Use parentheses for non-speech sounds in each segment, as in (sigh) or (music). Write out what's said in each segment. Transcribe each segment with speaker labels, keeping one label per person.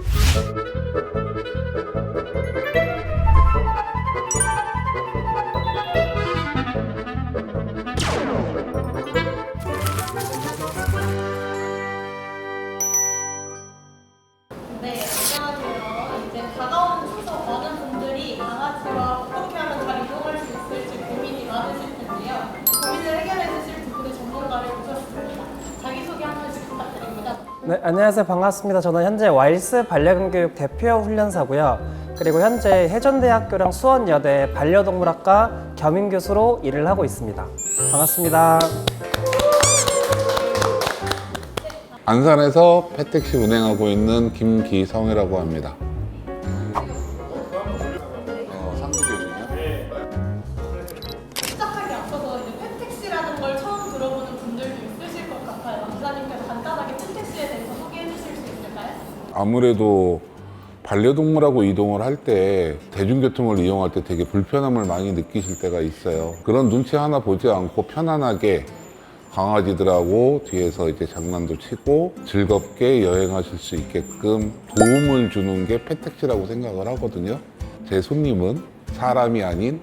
Speaker 1: 네, 안녕하세요. 이제 다가오는 추석 많은 분들이 강아지와
Speaker 2: 네, 안녕하세요. 반갑습니다. 저는 현재 와일스 반려견 교육 대표 훈련사고요. 그리고 현재 해전대학교랑 수원여대 반려동물학과 겸임 교수로 일을 하고 있습니다. 반갑습니다.
Speaker 3: 안산에서 패택시 운행하고 있는 김기성이라고 합니다. 아무래도 반려동물하고 이동을 할 때 대중교통을 이용할 때 되게 불편함을 많이 느끼실 때가 있어요. 그런 눈치 하나 보지 않고 편안하게 강아지들하고 뒤에서 이제 장난도 치고 즐겁게 여행하실 수 있게끔 도움을 주는 게 패택시라고 생각을 하거든요. 제 손님은 사람이 아닌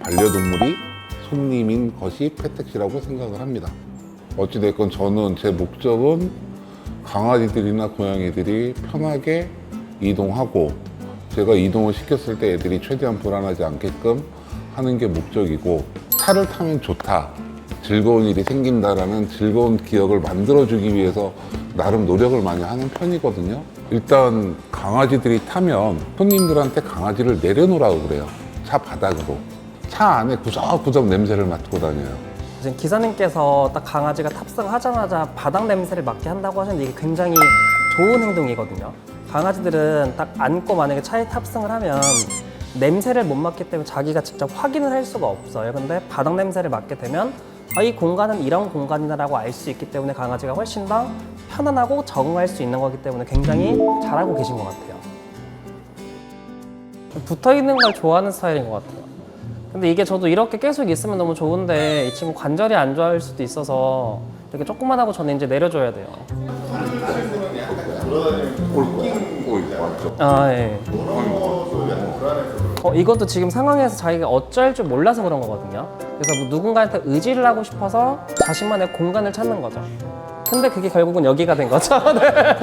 Speaker 3: 반려동물이 손님인 것이 패택시라고 생각을 합니다. 어찌됐건 저는 제 목적은 강아지들이나 고양이들이 편하게 이동하고 제가 이동을 시켰을 때 애들이 최대한 불안하지 않게끔 하는 게 목적이고 차를 타면 좋다 즐거운 일이 생긴다라는 즐거운 기억을 만들어주기 위해서 나름 노력을 많이 하는 편이거든요. 일단 강아지들이 타면 손님들한테 강아지를 내려놓으라고 그래요. 차 바닥으로. 차 안에 구석구석 냄새를 맡고 다녀요
Speaker 2: 지금 기사님께서 딱 강아지가 탑승하자마자 바닥 냄새를 맡게 한다고 하셨는데 이게 굉장히 좋은 행동이거든요. 강아지들은 딱 안고 만약에 차에 탑승을 하면 냄새를 못 맡기 때문에 자기가 직접 확인을 할 수가 없어요. 근데 바닥 냄새를 맡게 되면 아, 이 공간은 이런 공간이다라고 알 수 있기 때문에 강아지가 훨씬 더 편안하고 적응할 수 있는 거기 때문에 굉장히 잘하고 계신 것 같아요. 붙어 있는 걸 좋아하는 스타일인 것 같아요. 근데 이게 저도 이렇게 계속 있으면 너무 좋은데 이 친구 관절이 안 좋아할 수도 있어서 이렇게 조금만 하고 저는 이제 내려줘야 돼요. 아 예. 어, 이것도 지금 상황에서 자기가 어쩔 줄 몰라서 그런 거거든요. 그래서 뭐 누군가한테 의지를 하고 싶어서 자신만의 공간을 찾는 거죠. 근데 그게 결국은 여기가 된 거죠. (laughs) 네.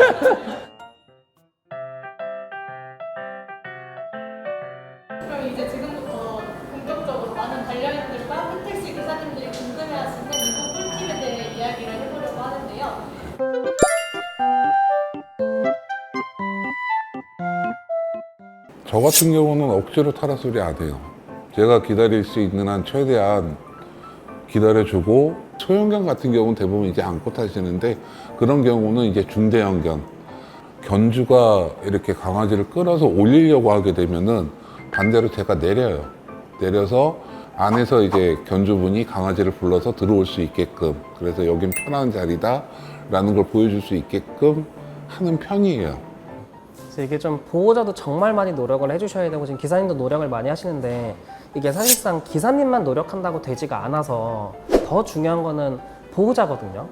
Speaker 3: 저 같은 경우는 억지로 타라 소리 안 해요. 제가 기다릴 수 있는 한 최대한 기다려주고 소형견 같은 경우는 대부분 이제 안고 타시는데 그런 경우는 이제 중대형견 견주가 이렇게 강아지를 끌어서 올리려고 하게 되면은 반대로 제가 내려요. 내려서 안에서 이제 견주분이 강아지를 불러서 들어올 수 있게끔 그래서 여긴 편한 자리다 라는 걸 보여줄 수 있게끔 하는 편이에요.
Speaker 2: 그래서 이게 좀 보호자도 정말 많이 노력을 해주셔야 되고 지금 기사님도 노력을 많이 하시는데 이게 사실상 기사님만 노력한다고 되지가 않아서 더 중요한 거는 보호자거든요.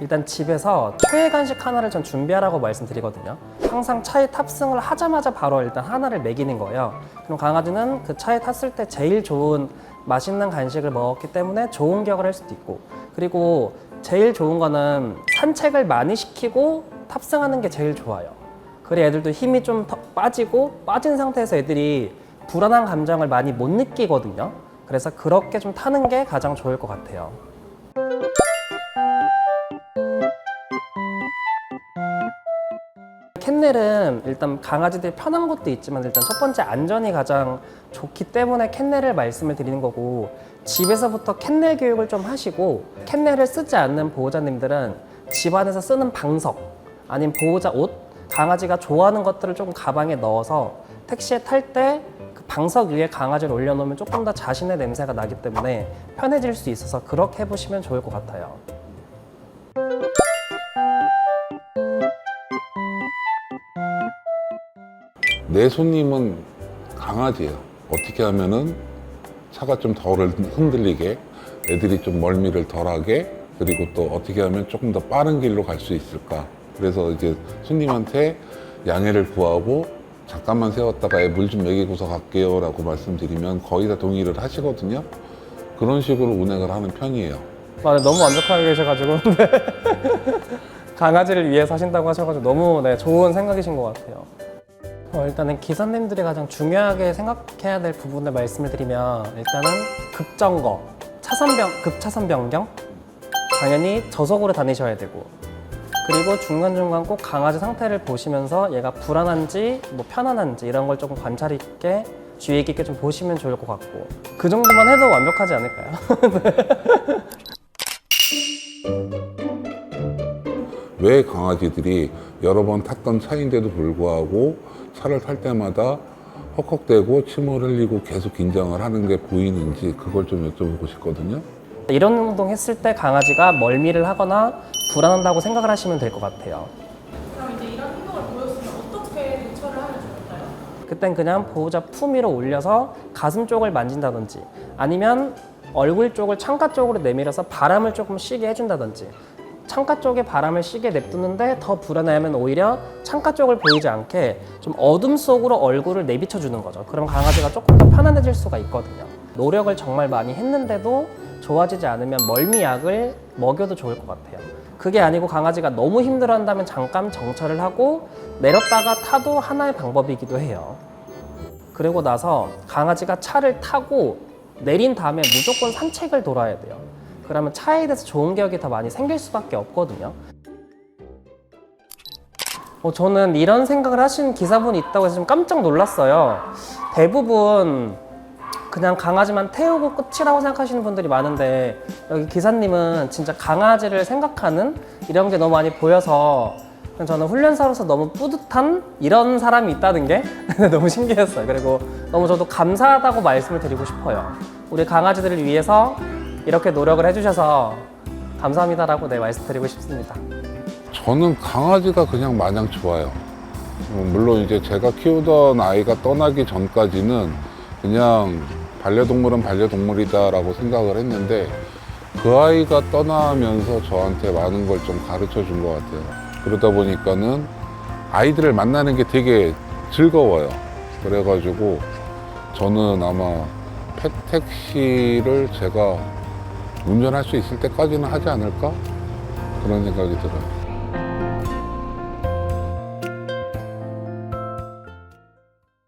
Speaker 2: 일단 집에서 최애 간식 하나를 전 준비하라고 말씀드리거든요. 항상 차에 탑승을 하자마자 바로 일단 하나를 먹이는 거예요. 그럼 강아지는 그 차에 탔을 때 제일 좋은 맛있는 간식을 먹었기 때문에 좋은 기억을 할 수도 있고 그리고 제일 좋은 거는 산책을 많이 시키고 탑승하는 게 제일 좋아요. 그래 애들도 힘이 좀더 빠지고 빠진 상태에서 애들이 불안한 감정을 많이 못 느끼거든요. 그래서 그렇게 좀 타는 게 가장 좋을 것 같아요. 캔넬은 일단 강아지들이 편한 것도 있지만 일단 첫 번째 안전이 가장 좋기 때문에 캔넬을 말씀을 드리는 거고 집에서부터 캔넬 교육을 좀 하시고 캔넬을 쓰지 않는 보호자님들은 집안에서 쓰는 방석 아니면 보호자 옷 강아지가 좋아하는 것들을 조금 가방에 넣어서 택시에 탈 때 그 방석 위에 강아지를 올려놓으면 조금 더 자신의 냄새가 나기 때문에 편해질 수 있어서 그렇게 해보시면 좋을 것 같아요.
Speaker 3: 내 손님은 강아지예요. 어떻게 하면은 차가 좀 덜 흔들리게 애들이 좀 멀미를 덜하게 그리고 또 어떻게 하면 조금 더 빠른 길로 갈 수 있을까. 그래서 이제 손님한테 양해를 구하고 잠깐만 세웠다가 애물좀 먹이고서 갈게요 라고 말씀드리면 거의 다 동의를 하시거든요. 그런 식으로 운행을 하는 편이에요.
Speaker 2: 아, 네, 너무 완벽하게 계셔가지고 (laughs) 네. 강아지를 위해서 하신다고 하셔가지고 너무 네, 좋은 생각이신 것 같아요. 어, 일단은 기사님들이 가장 중요하게 생각해야 될 부분을 말씀을 드리면 일단은 급정거, 차선 변, 급차선 변경, 당연히 저속으로 다니셔야 되고 그리고 중간중간 꼭 강아지 상태를 보시면서 얘가 불안한지 뭐 편안한지 이런 걸 조금 관찰 있게 주의 깊게 좀 보시면 좋을 것 같고 그 정도만 해도 완벽하지 않을까요? (laughs)
Speaker 3: 왜 강아지들이 여러 번 탔던 차인데도 불구하고 차를 탈 때마다 헉헉대고 침을 흘리고 계속 긴장을 하는 게 보이는지 그걸 좀 여쭤보고 싶거든요.
Speaker 2: 이런 행동 했을 때 강아지가 멀미를 하거나 불안한다고 생각을 하시면 될 것 같아요.
Speaker 1: 그럼 이제 이런 행동을 보였으면 어떻게 대처를 하면 좋을까요?
Speaker 2: 그땐 그냥 보호자 품 위로 올려서 가슴 쪽을 만진다든지 아니면 얼굴 쪽을 창가 쪽으로 내밀어서 바람을 조금 쉬게 해준다든지 창가 쪽에 바람을 쉬게 냅두는데 더 불안해하면 오히려 창가 쪽을 보이지 않게 좀 어둠 속으로 얼굴을 내비쳐 주는 거죠. 그럼 강아지가 조금 더 편안해질 수가 있거든요. 노력을 정말 많이 했는데도 좋아지지 않으면 멀미약을 먹여도 좋을 것 같아요. 그게 아니고 강아지가 너무 힘들어 한다면 잠깐 정차를 하고 내렸다가 타도 하나의 방법이기도 해요. 그리고 나서 강아지가 차를 타고 내린 다음에 무조건 산책을 돌아야 돼요. 그러면 차에 대해서 좋은 기억이 더 많이 생길 수밖에 없거든요. 어, 저는 이런 생각을 하신 기사분이 있다고 해서 좀 깜짝 놀랐어요. 대부분 그냥 강아지만 태우고 끝이라고 생각하시는 분들이 많은데 여기 기사님은 진짜 강아지를 생각하는 이런 게 너무 많이 보여서 저는 훈련사로서 너무 뿌듯한 이런 사람이 있다는 게 (laughs) 너무 신기했어요. 그리고 너무 저도 감사하다고 말씀을 드리고 싶어요. 우리 강아지들을 위해서 이렇게 노력을 해주셔서 감사합니다라고 네 말씀드리고 싶습니다.
Speaker 3: 저는 강아지가 그냥 마냥 좋아요. 어, 물론 이제 제가 키우던 아이가 떠나기 전까지는 그냥 반려동물은 반려동물이다라고 생각을 했는데 그 아이가 떠나면서 저한테 많은 걸 좀 가르쳐 준 것 같아요. 그러다 보니까는 아이들을 만나는 게 되게 즐거워요. 그래가지고 저는 아마 펫택시를 제가 운전할 수 있을 때까지는 하지 않을까? 그런 생각이 들어요.